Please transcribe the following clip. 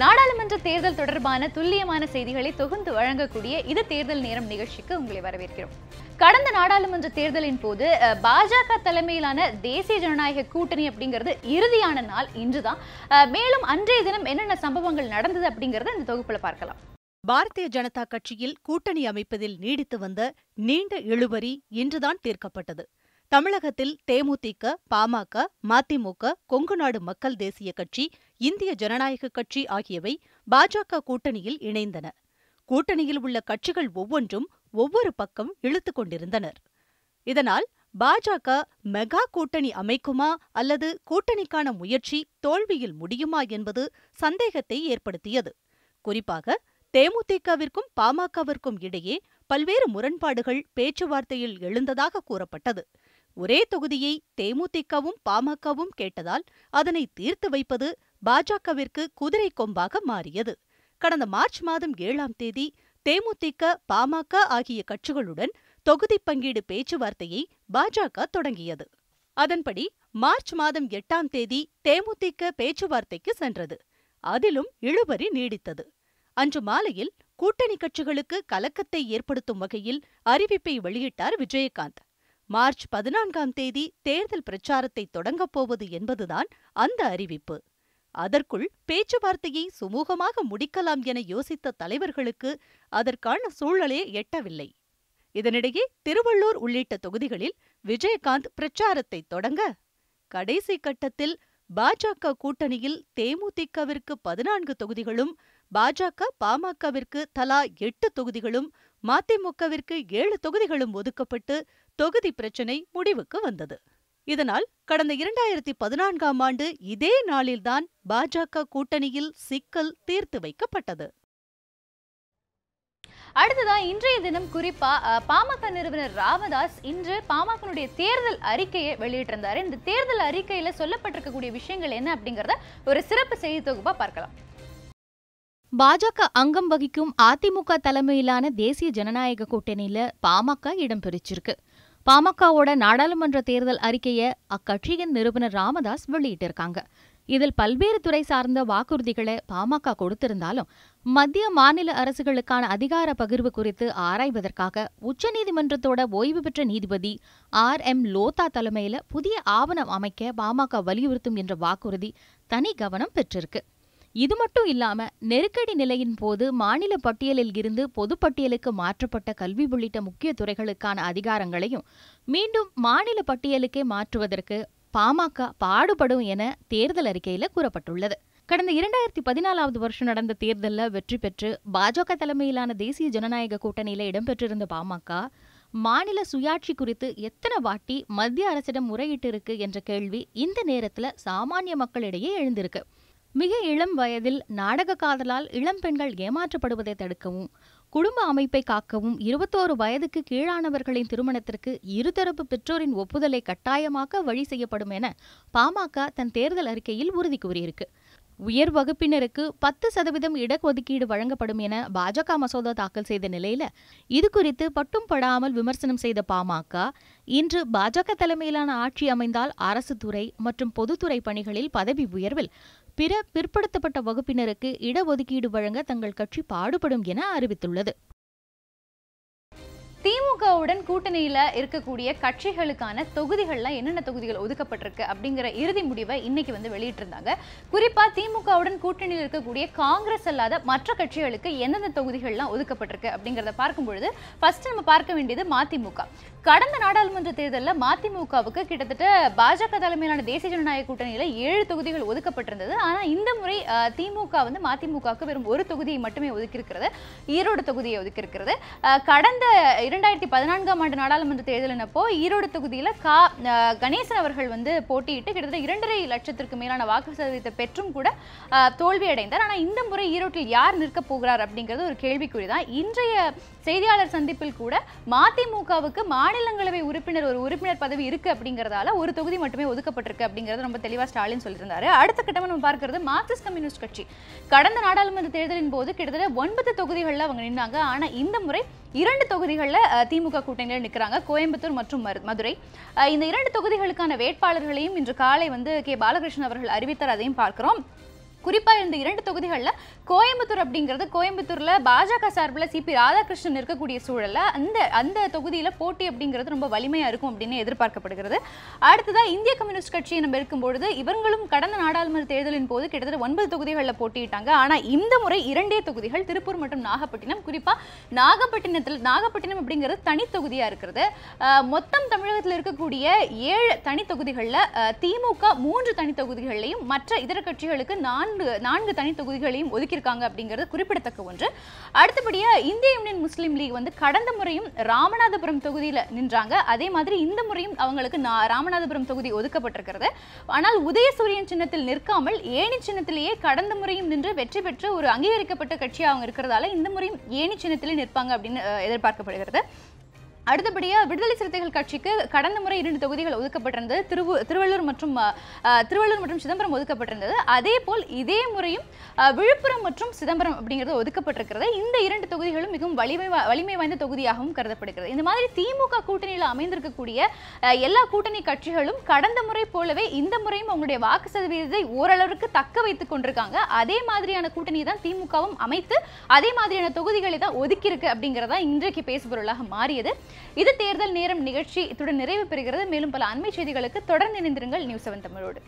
நாடாளுமன்ற தேர்தல் தொடர்பான துல்லியமான செய்திகளை தொகுந்து வழங்கக்கூடிய இது தேர்தல் நேரம் நிகழ்ச்சிக்கு உங்களை வரவேற்கிறோம். கடந்த நாடாளுமன்ற தேர்தலின் போது பாஜக தலைமையிலான தேசிய ஜனநாயக கூட்டணி அப்படிங்கிறது இறுதியான நாள் இன்றுதான். மேலும் அன்றைய தினம் என்னென்ன சம்பவங்கள் நடந்தது அப்படிங்கறத இந்த தொகுப்புல பார்க்கலாம். பாரதிய ஜனதா கட்சியில் கூட்டணி அமைப்பதில் நீடித்து வந்த நீண்ட இழுபறி இன்றுதான் தீர்க்கப்பட்டது. தமிழகத்தில் தேமுதிக பாமக மதிமுக கொங்குநாடு மக்கள் தேசிய கட்சி இந்திய ஜனநாயக கட்சி ஆகியவை பாஜக கூட்டணியில் இணைந்தன. கூட்டணியில் உள்ள கட்சிகள் ஒவ்வொன்றும் ஒவ்வொரு பக்கம் இழுத்துக் கொண்டிருந்தனர். இதனால் பாஜக மெகா கூட்டணி அமைக்குமா அல்லது கூட்டணிக்கான முயற்சி தோல்வியில் முடியுமா என்பது சந்தேகத்தை ஏற்படுத்தியது. குறிப்பாக தேமுதிகவிற்கும் பாமகவிற்கும் இடையே பல்வேறு முரண்பாடுகள் பேச்சுவார்த்தையில் எழுந்ததாக கூறப்பட்டது. ஒரே தொகுதியை தேமுதிகவும் பாமகவும் கேட்டதால் அதனை தீர்த்து வைப்பது பாஜகவிற்கு குதிரை கொம்பாக மாறியது. கடந்த மார்ச் மாதம் ஏழாம் தேதி தேமுதிக பாமக ஆகிய கட்சிகளுடன் தொகுதி பங்கீடு பேச்சுவார்த்தையை பாஜக தொடங்கியது. அதன்படி மார்ச் மாதம் எட்டாம் தேதி தேமுதிக பேச்சுவார்த்தைக்கு சென்றது. அதிலும் இழுபறி நீடித்தது. அன்று மாலையில் கூட்டணி கட்சிகளுக்கு கலக்கத்தை ஏற்படுத்தும் வகையில் அறிவிப்பை வெளியிட்டார் விஜயகாந்த். மார்ச் பதினான்காம் தேதி தேர்தல் பிரச்சாரத்தை தொடங்கப் போவது என்பதுதான் அந்த அறிவிப்பு. அதற்குள் பேச்சுவார்த்தையை சுமூகமாக முடிக்கலாம் என யோசித்த தலைவர்களுக்கு அதற்கான சூழலே எட்டவில்லை. இதனிடையே திருவள்ளூர் உள்ளிட்ட தொகுதிகளில் விஜயகாந்த் பிரச்சாரத்தை தொடங்க கடைசி கட்டத்தில் பாஜக கூட்டணியில் தேமுதிகவிற்கு பதினான்கு தொகுதிகளும் பாஜக பாமகவிற்கு தலா எட்டு தொகுதிகளும் மதிமுகவிற்கு ஏழு தொகுதிகளும் ஒதுக்கப்பட்டு தொகுதி பிரச்சினை முடிவுக்கு வந்தது. இதனால் கடந்த இரண்டாயிரத்தி பதினான்காம் ஆண்டு இதே நாளில்தான் பாஜக கூட்டணியில் சிக்கல் தீர்த்து வைக்கப்பட்டது. அடுத்ததா இன்றைய தினம் குறிப்பா அஹ், பாமக நிறுவனர் ராமதாஸ் இன்று பாமகனுடைய தேர்தல் அறிக்கையை வெளியிட்டிருந்தார். இந்த தேர்தல் அறிக்கையில சொல்லப்பட்டிருக்கக்கூடிய விஷயங்கள் என்ன அப்படிங்கறத ஒரு சிறப்பு செய்தி தொகுப்பா பார்க்கலாம். பாஜக அங்கம் வகிக்கும் அதிமுக தலைமையிலான தேசிய ஜனநாயக கூட்டணியில பாமக இடம் பிரிச்சிருக்கு. பாமகவோட நாடாளுமன்ற தேர்தல் அறிக்கையை அக்கட்சியின் நிறுவனர் ராமதாஸ் வெளியிட்டிருக்காங்க. இதில் பல்வேறு துறை சார்ந்த வாக்குறுதிகளை பாமக கொடுத்திருந்தாலும் மத்திய மாநில அரசுகளுக்கான அதிகார பகிர்வு குறித்து ஆராய்வதற்காக உச்சநீதிமன்றத்தோட ஓய்வு பெற்ற நீதிபதி ஆர் எம் லோதா தலைமையில புதிய ஆவணம் அமைக்க பாமக வலியுறுத்தும் என்ற வாக்குறுதி தனி கவனம் பெற்றிருக்கு. இது மட்டும் இல்லாம நெருக்கடி நிலையின் போது மாநில பட்டியலில் இருந்து பொதுப்பட்டியலுக்கு மாற்றப்பட்ட கல்வி உள்ளிட்ட முக்கிய துறைகளுக்கான அதிகாரங்களையும் மீண்டும் மாநில பட்டியலுக்கே மாற்றுவதற்கு பாமக பாடுபடும் என தேர்தல் அறிக்கையில கூறப்பட்டுள்ளது. கடந்த இரண்டாயிரத்தி பதினாலாவது வருஷம் நடந்த தேர்தலில் வெற்றி பெற்று பாஜக தலைமையிலான தேசிய ஜனநாயக கூட்டணியில இடம்பெற்றிருந்த பாமக மாநில சுயாட்சி குறித்து எத்தனை வாட்டி மத்திய அரசிடம் முறையிட்டு இருக்கு என்ற கேள்வி இந்த நேரத்துல சாமானிய மக்களிடையே எழுந்திருக்கு. மிக இளம் வயதில் நாடக காதலால் இளம் பெண்கள் ஏமாற்றப்படுவதை தடுக்கவும் குடும்ப அமைப்பை காக்கவும் இருபத்தோரு வயதுக்கு கீழானவர்களின் திருமணத்திற்கு இருதரப்பு பெற்றோரின் ஒப்புதலை கட்டாயமாக்க வழி செய்யப்படும் என பாமக தன் தேர்தல் அறிக்கையில் உறுதி கூறியிருக்கு. உயர் வகுப்பினருக்கு பத்து சதவீதம் இடஒதுக்கீடு வழங்கப்படும் என பாஜக மசோதா தாக்கல் செய்த நிலையில இது குறித்து பட்டும் படாமல் விமர்சனம் செய்த பாமக இன்று பாஜக தலைமையிலான ஆட்சி அமைந்தால் அரசு துறை மற்றும் பொதுத்துறை பணிகளில் பதவி உயர்வில் பிற பிற்படுத்தப்பட்ட வகுப்பினருக்கு இடஒதுக்கீடு வழங்க தங்கள் கட்சி பாடுபடும் என அறிவித்துள்ளது. திமுகவுடன் கூட்டணியில் இருக்கக்கூடிய கட்சிகளுக்கான தொகுதிகள்லாம் என்னென்ன தொகுதிகள் ஒதுக்கப்பட்டிருக்கு அப்படிங்கிற இறுதி முடிவை இன்னைக்கு வந்து வெளியிட்டிருந்தாங்க. குறிப்பா திமுகவுடன் கூட்டணியில் இருக்கக்கூடிய காங்கிரஸ் அல்லாத மற்ற கட்சிகளுக்கு எந்தெந்த தொகுதிகள்லாம் ஒதுக்கப்பட்டிருக்கு அப்படிங்கிறத பார்க்கும் பொழுது ஃபர்ஸ்ட் நம்ம பார்க்க வேண்டியது மதிமுக. கடந்த நாடாளுமன்ற தேர்தலில் மதிமுகவுக்கு கிட்டத்தட்ட பாஜக தலைமையிலான தேசிய ஜனநாயக கூட்டணியில் ஏழு தொகுதிகள் ஒதுக்கப்பட்டிருந்தது. ஆனால் இந்த முறை திமுக வந்து மதிமுகவுக்கு வெறும் ஒரு தொகுதியை மட்டுமே ஒதுக்கியிருக்கிறது. ஈரோடு தொகுதியை ஒதுக்கியிருக்கிறது. கடந்த இரண்டாயிரத்தி பதினான்காம் ஆண்டு நாடாளுமன்ற தேர்தலினப்போ ஈரோடு தொகுதியில் கா கணேசன் அவர்கள் வந்து போட்டியிட்டு கிட்டத்தட்ட இரண்டரை லட்சத்திற்கு மேலான வாக்கு சதவீதத்தை பெற்றும் கூட தோல்வியடைந்தார். தோல்வி அடைந்தார் ஆனால் இந்த முறை ஈரோட்டில் யார் நிற்கப் போகிறார் அப்படிங்கிறது ஒரு கேள்விக்குறி தான் இன்றைய செய்தியாளர் சந்திப்பில் கூட மதிமுகவுக்கு மாநிலங்களவை உறுப்பினர் ஒரு உறுப்பினர் பதவி இருக்கு அப்படிங்கறதால ஒரு தொகுதி மட்டுமே ஒதுக்கப்பட்டிருக்கு அப்படிங்கிறது ரொம்ப தெளிவா ஸ்டாலின் சொல்லியிருந்தாரு. அடுத்த கட்டமா நம்ம பார்க்கறது மார்க்சிஸ்ட் கம்யூனிஸ்ட் கட்சி. கடந்த நாடாளுமன்ற தேர்தலின் போது கிட்டத்தட்ட ஒன்பது தொகுதிகளில் அவங்க நின்னாங்க. ஆனா இந்த முறை இரண்டு தொகுதிகளில் திமுக கூட்டணியில் நிற்கிறாங்க கோயம்புத்தூர் மற்றும் மரு- மதுரை. இந்த இரண்டு தொகுதிகளுக்கான வேட்பாளர்களையும் இன்று காலை வந்து கே. பாலகிருஷ்ணன் அவர்கள் அறிவித்தார். அதையும் பார்க்கிறோம். குறிப்பாக இந்த இரண்டு தொகுதிகளில் கோயம்புத்தூர் அப்படிங்கிறது கோயம்புத்தூரில் பாஜக சார்பில் சிபி ராதாகிருஷ்ணன் இருக்கக்கூடிய சூழல்ல அந்த அந்த தொகுதியில் போட்டி அப்படிங்கிறது ரொம்ப வலிமையாக இருக்கும் அப்படின்னு எதிர்பார்க்கப்படுகிறது. அடுத்ததாக இந்திய கம்யூனிஸ்ட் கட்சியை நம்ம இருக்கும்பொழுது இவங்களும் கடந்த நாடாளுமன்ற தேர்தலின் போது கிட்டத்தட்ட ஒன்பது தொகுதிகளில் போட்டியிட்டாங்க. ஆனால் இந்த முறை இரண்டே தொகுதிகள் திருப்பூர் மற்றும் நாகப்பட்டினம் குறிப்பாக நாகப்பட்டினத்தில் நாகப்பட்டினம் அப்படிங்கிறது தனி தொகுதியாக இருக்கிறது. மொத்தம் தமிழகத்தில் இருக்கக்கூடிய ஏழு தனி தொகுதிகளில் திமுக மூன்று தனி தொகுதிகளையும் மற்ற இதர கட்சிகளுக்கு நான்கு நான்கு தனி தொகுதிகளையும் ஒதுக்கியிருக்காங்க அப்படிங்கிறது குறிப்பிடத்தக்க ஒன்று. அடுத்தபடியாக இந்திய யூனியன் முஸ்லீம் லீக் வந்து கடந்த முறையும் ராமநாதபுரம் தொகுதியில நின்றாங்க. அதே மாதிரி இந்த முறையும் அவங்களுக்கு ராமநாதபுரம் தொகுதி ஒதுக்கப்பட்டிருக்கிறது. ஆனால் உதயசூரியன் சின்னத்தில் நிற்காமல் ஏணி சின்னத்திலேயே கடந்த முறையும் நின்று வெற்றி பெற்று ஒரு அங்கீகரிக்கப்பட்ட கட்சியாக அவங்க இருக்கிறதால இந்த முறையும் ஏணி சின்னத்திலே நிற்பாங்க அப்படின்னு எதிர்பார்க்கப்படுகிறது. அடுத்தபடியாக விடுதலை சிறுத்தைகள் கட்சிக்கு கடந்த முறை இரண்டு தொகுதிகள் ஒதுக்கப்பட்டிருந்தது. திருவு திருவள்ளூர் மற்றும் திருவள்ளூர் மற்றும் சிதம்பரம் ஒதுக்கப்பட்டிருந்தது. அதே போல் இதே முறையும் விழுப்புரம் மற்றும் சிதம்பரம் அப்படிங்கிறது ஒதுக்கப்பட்டிருக்கிறது. இந்த இரண்டு தொகுதிகளும் மிகவும் வலிமை வலிமை வாய்ந்த தொகுதியாகவும் கருதப்படுகிறது. இந்த மாதிரி திமுக கூட்டணியில் அமைந்திருக்கக்கூடிய எல்லா கூட்டணி கட்சிகளும் கடந்த முறை போலவே இந்த முறையும் அவங்களுடைய வாக்கு சதவீதத்தை ஓரளவுக்கு தக்க வைத்துக் கொண்டிருக்காங்க. அதே மாதிரியான கூட்டணி தான் திமுகவும் அமைத்து அதே மாதிரியான தொகுதிகளை தான் ஒதுக்கியிருக்கு அப்படிங்கிறதா இன்றைக்கு பேசுபொருளாக மாறியது. இது தேர்தல் நேரம் நிகழ்ச்சி இத்துடன் நிறைவு பெறுகிறது. மேலும் பல அண்மை செய்திகளுக்கு தொடர்ந்து இணைந்திருங்கள் நியூஸ் செவன் தமிழோடு.